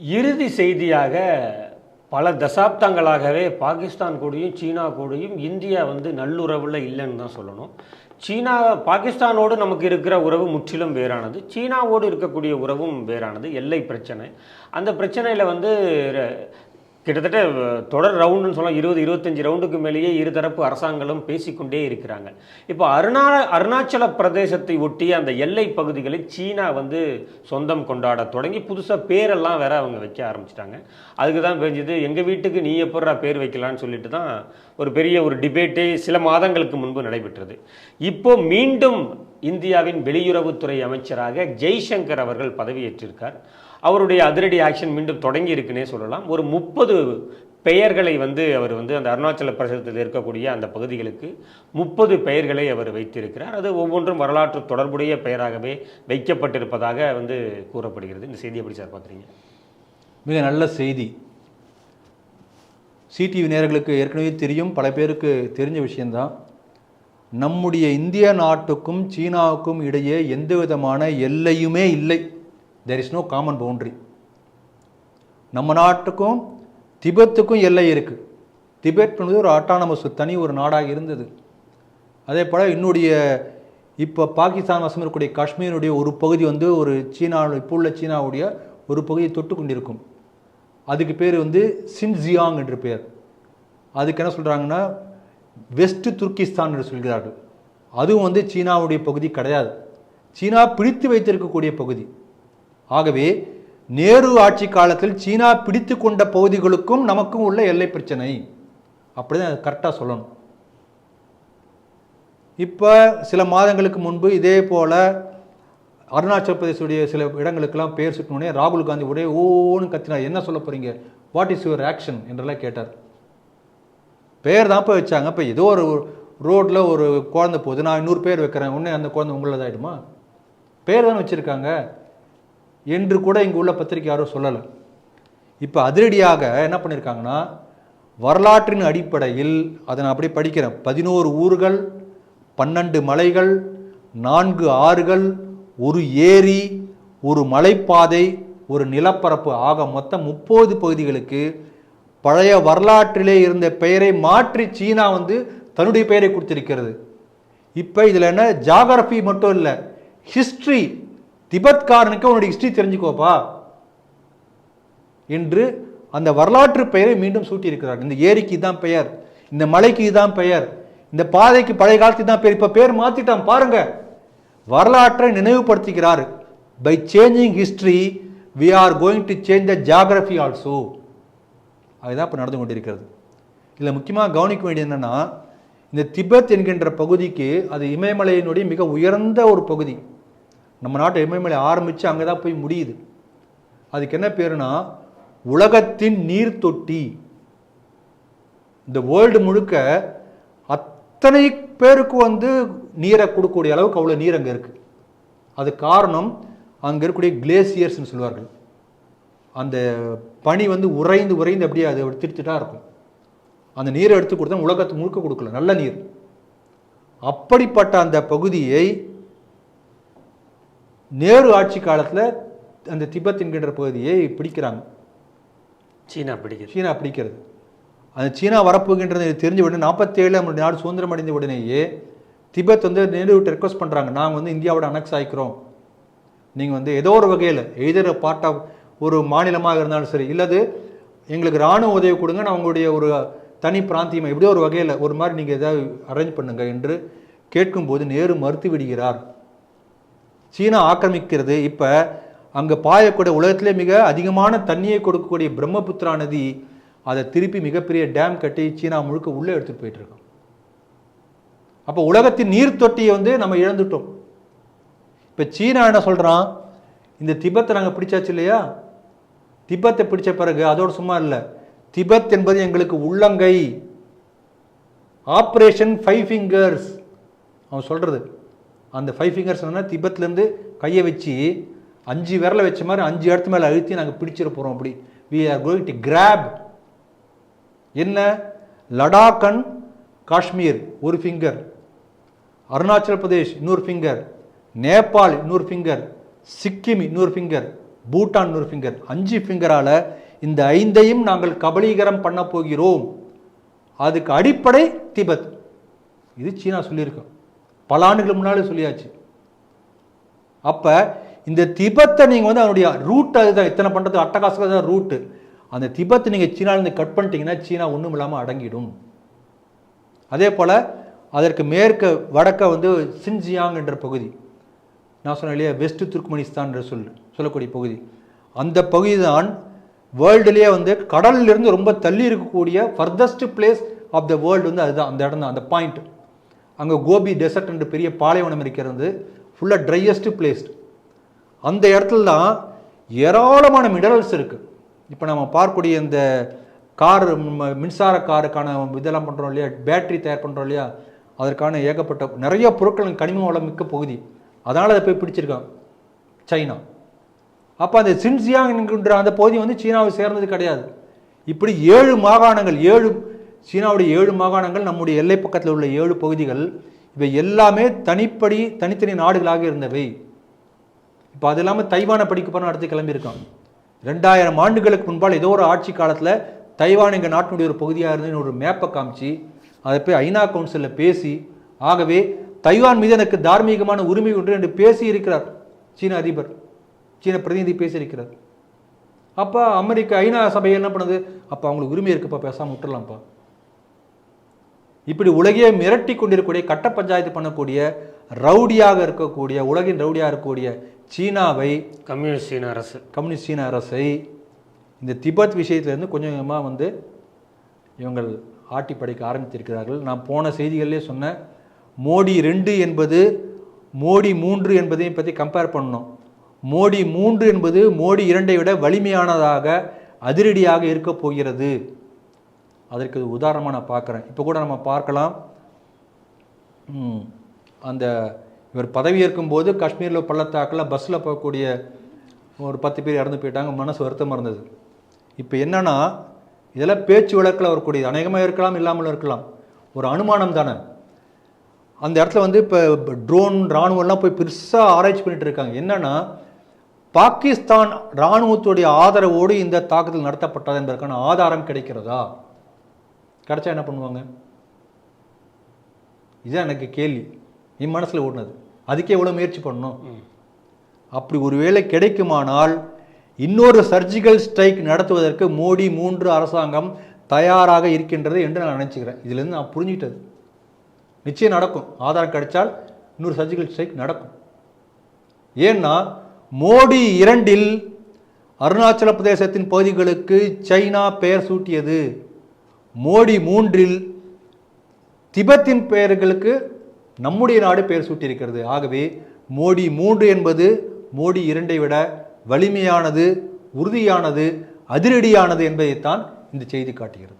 இறுதி செய்தியாக பல தசாப்தங்களாகவே பாகிஸ்தான் கூடயும் சீனா கூடயும் இந்தியா வந்து நல்லுறவில் இல்லைன்னு தான் சொல்லணும். சீனா பாகிஸ்தானோடு நமக்கு இருக்கிற உறவு முற்றிலும் வேறானது. சீனாவோடு இருக்கக்கூடிய உறவும் வேறானது. எல்லை பிரச்சனை. அந்த பிரச்சனையில் வந்து ர- கிட்டத்தட்ட தொடர் ரவுண்டுன்னு சொல்லலாம் இருபது இருபத்தஞ்சி ரவுண்டுக்கு மேலேயே இருதரப்பு அரசாங்கங்களும் பேசிக்கொண்டே இருக்கிறாங்க. இப்போ அருணா அருணாச்சல பிரதேசத்தை ஒட்டிய அந்த எல்லை பகுதிகளை சீனா வந்து சொந்தம் கொண்டாட தொடங்கி புதுசாக பேரெல்லாம் வேற அவங்க வைக்க ஆரம்பிச்சிட்டாங்க. அதுக்கு தான் தெரிஞ்சது எங்கள் வீட்டுக்கு நீ எப்படா பேர் வைக்கலான்னு சொல்லிட்டு தான் ஒரு பெரிய ஒரு டிபேட்டே சில மாதங்களுக்கு முன்பு நடைபெற்றது. இப்போ மீண்டும் இந்தியாவின் வெளியுறவுத்துறை அமைச்சராக ஜெய்சங்கர் அவர்கள் பதவியேற்றிருக்கார். அவருடைய அதிரடி ஆக்ஷன் மீண்டும் தொடங்கி இருக்குன்னே சொல்லலாம். ஒரு முப்பது பெயர்களை வந்து அவர் வந்து அந்த அருணாச்சல பிரதேசத்தில் இருக்கக்கூடிய அந்த பகுதிகளுக்கு முப்பது பெயர்களை அவர் வைத்திருக்கிறார். அது ஒவ்வொன்றும் வரலாற்று தொடர்புடைய பெயராகவே வைக்கப்பட்டிருப்பதாக வந்து கூறப்படுகிறது. இந்த செய்தி எப்படி சார் பார்க்குறீங்க? மிக நல்ல செய்தி. சிடிவி நேர்களுக்கு ஏற்கனவே தெரியும். பல பேருக்கு தெரிஞ்ச விஷயந்தான் நம்முடைய இந்திய நாட்டுக்கும் சீனாவுக்கும் இடையே எந்த விதமான எல்லையுமே இல்லை. There is no common boundary நம்ம நாட்டுக்கும் திபெத்துக்கும் எல்லை இருக்குது திபெத் என்பது ஒரு ஆட்டானமஸ் தனி ஒரு நாடாக இருந்தது. அதே போல் என்னுடைய இப்போ பாகிஸ்தான் வசம் இருக்கக்கூடிய காஷ்மீருடைய ஒரு பகுதி வந்து ஒரு சீனா இப்போ உள்ள சீனாவுடைய ஒரு பகுதியை தொட்டு கொண்டிருக்கும். அதுக்கு பேர் வந்து சின்ஜியாங் என்று பெயர். அதுக்கு என்ன சொல்கிறாங்கன்னா வெஸ்ட் துர்கிஸ்தான் என்று சொல்கிறார்கள். அதுவும் வந்து சீனாவுடைய பகுதி கிடையாது. சீனா பிடித்து வைத்திருக்கக்கூடிய பகுதி. ஆகவே நேரு ஆட்சி காலத்தில் சீனா பிடித்து கொண்ட பகுதிகளுக்கும் நமக்கும் உள்ள எல்லை பிரச்சனை. அப்படிதான் கரெக்டாக சொல்லணும். இப்போ சில மாதங்களுக்கு முன்பு இதே போல் அருணாச்சல பிரதேசுடைய சில இடங்களுக்கெல்லாம் பேர் சுட்டினோடனே ராகுல் காந்தி உடைய ஓன்னு கத்தினார். என்ன சொல்ல போகிறீங்க வாட் இஸ் யுவர் ஆக்ஷன் என்றெல்லாம் கேட்டார். பேர் தான் போய் வச்சாங்க. இப்போ ஏதோ ஒரு ரோட்டில் ஒரு குழந்தை போகுது. நான் இன்னொரு பேர் வைக்கிறேன். உடனே அந்த குழந்தை உங்களது பேர் தானே வச்சுருக்காங்க. என்று கூட இங்கே உள்ள பத்திரிக்கை யாரும் சொல்லலை. இப்போ அதிரடியாக என்ன பண்ணியிருக்காங்கன்னா வரலாற்றின் அடிப்படையில் அதை நான் அப்படியே படிக்கிறேன். பதினோரு ஊர்கள் பன்னெண்டு மலைகள் நான்கு ஆறுகள் ஒரு ஏரி ஒரு மலைப்பாதை ஒரு நிலப்பரப்பு ஆக மொத்தம் முப்பது பகுதிகளுக்கு பழைய வரலாற்றிலே இருந்த பெயரை மாற்றி சீனா வந்து தன்னுடைய பெயரை கொடுத்திருக்கிறது. இப்போ இதில் என்ன? ஜாகிரபி மட்டும் இல்லை ஹிஸ்ட்ரி திபெத்காரனுக்கு உன்னுடைய ஹிஸ்ட்ரி தெரிஞ்சுக்கோப்பா. என்று அந்த வரலாற்று பெயரை மீண்டும் சூட்டியிருக்கிறார். இந்த ஏரிக்கு இதுதான் பெயர் இந்த மலைக்கு இதுதான் பெயர் இந்த பாதைக்கு பழைய காலத்துக்கு தான் பேர் இப்போ பேர் மாற்றிட்டான் பாருங்க. வரலாற்றை நினைவுபடுத்துகிறார். By changing history we are going to change the geography also அதுதான் இப்போ நடந்து கொண்டிருக்கிறது. இதில் முக்கியமாக கவனிக்க வேண்டியது என்னென்னா இந்த திபெத் என்கின்ற பகுதிக்கு அது இமயமலையினுடைய மிக உயர்ந்த ஒரு பகுதி. நம்ம நாட்டு இமயமலை ஆரம்பித்து அங்கே தான் போய் முடியுது. அதுக்கு என்ன பேருனா உலகத்தின் நீர் தொட்டி. இந்த வேர்ல்டு முழுக்க அத்தனை பேருக்கு வந்து நீரை கொடுக்கக்கூடிய அளவுக்கு அவ்வளோ நீர் அங்கே இருக்குது அது காரணம் அங்கே இருக்கக்கூடிய கிளேசியர்ஸ்னு சொல்லுவார்கள். அந்த பனி வந்து உறைந்து உறைந்து அப்படியே அது திருத்திட்டா இருக்கும். அந்த நீரை எடுத்து கொடுத்தா உலகத்து முழுக்க கொடுக்கல. நல்ல நீர். அப்படிப்பட்ட அந்த பகுதியை நேரு ஆட்சி காலத்தில் அந்த திபெத் என்கின்ற பகுதியை பிடிக்கிறாங்க. சீனா பிடிக்குது சீனா பிடிக்கிறது. அந்த சீனா வரப்போகின்றது தெரிஞ்ச உடனே நாற்பத்தேழு நம்மளுடைய நாடு சுதந்திரம் அடைந்த உடனேயே திபெத் வந்து நேருவிட்ட ரெக்வஸ்ட் பண்ணுறாங்க நாங்கள் வந்து இந்தியாவோட அனெக்ஸ் ஆயிக்கிறோம். நீங்கள் வந்து ஏதோ ஒரு வகையில் எதிர பார்ட் ஆஃப் ஒரு மாநிலமாக இருந்தாலும் சரி இல்லது எங்களுக்கு இராணுவ உதவி கொடுங்க நான் உங்களுடைய ஒரு தனி பிராந்தியம் எப்படியோ ஒரு வகையில் ஒரு மாதிரி நீங்கள் ஏதாவது அரேஞ்ச் பண்ணுங்க என்று கேட்கும்போது நேரு மறுத்து விடுகிறார். சீனா ஆக்கிரமிக்கிறது. இப்போ அங்கே பாயக்கூடிய உலகத்திலே மிக அதிகமான தண்ணியை கொடுக்கக்கூடிய பிரம்மபுத்திரா நதி அதை திருப்பி மிகப்பெரிய டேம் கட்டி சீனா முழுக்க உள்ளே எடுத்துகிட்டு போயிட்டுருக்கோம் அப்போ உலகத்தின் நீர் தொட்டியை வந்து நம்ம இழந்துட்டோம். இப்போ சீனா என்ன சொல்கிறான் இந்த திபத்தை நாங்கள் பிடிச்சாச்சு இல்லையா? திபெத்தை பிடிச்ச பிறகு அதோடு சும்மா இல்லை. திபெத் என்பது எங்களுக்கு உள்ளங்கை. Operation five fingers. அவன் சொல்கிறது அந்த ஃபைவ் ஃபிங்கர்ஸ் என்னன்னா திபத்துலேருந்து கையை வச்சு அஞ்சு விரலை வச்ச மாதிரி அஞ்சு இடத்து மேலே அழுத்தி நாங்கள் பிடிச்சிட போகிறோம் அப்படி. We are going to grab என்ன? லடாக் அண்ட் காஷ்மீர் ஒரு ஃபிங்கர் அருணாச்சல பிரதேஷ் இன்னொரு ஃபிங்கர் நேபாள் இன்னொரு ஃபிங்கர் சிக்கிம் இன்னொரு ஃபிங்கர் பூட்டான் இன்னொரு ஃபிங்கர் அஞ்சு ஃபிங்கரால் இந்த ஐந்தையும் நாங்கள் கபலீகரம் பண்ண போகிறோம். அதுக்கு அடிப்படை திபெத். இது சீனா சொல்லியிருக்கோம் பல ஆண்டுகளுக்கு முன்னாலே சொல்லியாச்சு. அப்போ இந்த திபெத்தை நீங்கள் வந்து அதனுடைய ரூட் அதுதான் இத்தனை பண்ணுறது அட்டகாசுக்கு தான் ரூட்டு அந்த திபத்தை நீங்கள் சீனாலேருந்து கட் பண்ணிட்டீங்கன்னா சீனா ஒன்றும் இல்லாமல் அடங்கிடும். அதே போல் அதற்கு மேற்கு வடக்க வந்து சின்ஜியாங் என்ற பகுதி. நான் சொன்னேன் இல்லையா? வெஸ்ட் துர்க்மனிஸ்தான் என்று சொல் சொல்லக்கூடிய பகுதி. அந்த பகுதி தான் வேர்ல்டுலேயே வந்து கடல்லிருந்து ரொம்ப தள்ளி இருக்கக்கூடிய farthest place of the world வந்து அதுதான். அந்த இடம் தான் அந்த பாயிண்ட் அங்கே கோபி டெசர்ட் என்று பெரிய பாலைவனம் இருக்கிறது. ஃபுல்லாக ட்ரையஸ்ட் பிளேஸ்ட் அந்த இடத்துல தான் ஏராளமான மினரல்ஸ் இருக்குது இப்போ நம்ம பார்க்கக்கூடிய இந்த கார் ம- மின்சார காருக்கான இதெல்லாம் பண்ணுறோம் இல்லையா? பேட்டரி தயார் பண்ணுறோம் இல்லையா? அதற்கான ஏகப்பட்ட நிறைய பொருட்கள் கனிம வளம் மிக்க பகுதி. அதனால் அதை போய் பிடிச்சிருக்கான் சைனா. அப்போ அந்த சின்சியாங் என்கின்ற அந்த பகுதி வந்து சீனாவை சேர்ந்தது கிடையாது. இப்படி ஏழு மாகாணங்கள் ஏழு சீனாவுடைய ஏழு மாகாணங்கள் நம்முடைய எல்லை பக்கத்தில் உள்ள ஏழு பகுதிகள் இவை எல்லாமே தனிப்படி தனித்தனி நாடுகளாக இருந்தவை. இப்போ அது இல்லாமல் தைவானை படிக்க போனால் அடுத்து கிளம்பியிருக்கான் ரெண்டாயிரம் ஆண்டுகளுக்கு முன்பால் ஏதோ ஒரு ஆட்சி காலத்தில் தைவான் எங்கள் நாட்டினுடைய ஒரு பகுதியாக இருந்து ஒரு மேப்பை காமிச்சு அதை போய் ஐநா கவுன்சிலில் பேசி ஆகவே தைவான் மீது எனக்கு தார்மீகமான உரிமை உண்டு என்று பேசி இருக்கிறார் சீன அதிபர். சீன பிரதிநிதி பேசியிருக்கிறார். அப்போ அமெரிக்க ஐநா சபை என்ன பண்ணுது? அப்போ அவங்களுக்கு உரிமை இருக்குப்பா பேசாமல் விட்டுடலாம்ப்பா இப்படி உலகையே மிரட்டி கொண்டிருக்கக்கூடிய கட்ட பஞ்சாயத்து பண்ணக்கூடிய ரவுடியாக இருக்கக்கூடிய உலகின் ரவுடியாக இருக்கக்கூடிய சீனாவை கம்யூனிஸ்ட் சீன அரசு. கம்யூனிஸ்ட் சீன அரசை இந்த திபெத் விஷயத்திலேருந்து கொஞ்சம் கொஞ்சமாக வந்து இவங்கள் ஆட்டி படைக்க ஆரம்பித்திருக்கிறார்கள். நான் போன செய்திகளிலே சொன்னேன் மோடி ரெண்டு என்பது மோடி மூன்று என்பதையும் பற்றி கம்பேர் பண்ணோம் மோடி மூன்று என்பது மோடி இரண்டை விட வலிமையானதாக அதிரடியாக இருக்கப் போகிறது. அதற்கு ஒரு உதாரணமாக நான் பார்க்குறேன். இப்போ கூட நம்ம பார்க்கலாம். அந்த இவர் பதவியேற்கும் போது காஷ்மீரில் பள்ளத்தாக்கில் பஸ்ஸில் போகக்கூடிய ஒரு பத்து பேர் இறந்து போயிட்டாங்க. மனசு வருத்தமாக இருந்தது. இப்போ என்னென்னா இதெல்லாம் பேச்சு வழக்கில் வரக்கூடியது. அநேகமாக இருக்கலாம் இல்லாமல் இருக்கலாம். ஒரு அனுமானம் தானே. அந்த இடத்துல வந்து இப்போ ட்ரோன் இராணுவம்லாம் போய் பெருசாக ஆராய்ச்சி பண்ணிட்டு இருக்காங்க. என்னென்னா பாகிஸ்தான் இராணுவத்துடைய ஆதரவோடு இந்த தாக்குதல் நடத்தப்பட்டது என்பதற்கான ஆதாரம் கிடைக்கிறதா? கிடைச்சா என்ன பண்ணுவாங்க? இதுதான் எனக்கு கேள்வி. என் மனசில் ஓடுனது. அதுக்கே எவ்வளோ முயற்சி பண்ணணும்? அப்படி ஒருவேளை கிடைக்குமானால் இன்னொரு சர்ஜிக்கல் ஸ்ட்ரைக் நடத்துவதற்கு மோடி மூன்று அரசாங்கம் தயாராக இருக்கின்றது என்று நான் நினச்சிக்கிறேன். இதுலேருந்து நான் புரிஞ்சுக்கிட்டது. நிச்சயம் நடக்கும். ஆதாரம் கிடைச்சால் இன்னொரு சர்ஜிக்கல் ஸ்ட்ரைக் நடக்கும். ஏன்னா மோடி இரண்டில் அருணாச்சல பிரதேசத்தின் பகுதிகளுக்கு சைனா பெயர் சூட்டியது. மோடி மூன்றில் திபெத்தின் பெயர்களுக்கு நம்முடைய நாடு பெயர் சூட்டியிருக்கிறது. ஆகவே மோடி மூன்று என்பது மோடி இரண்டை விட வலிமையானது உறுதியானது அதிரடியானது என்பதைத்தான் இந்த செய்தி காட்டுகிறது.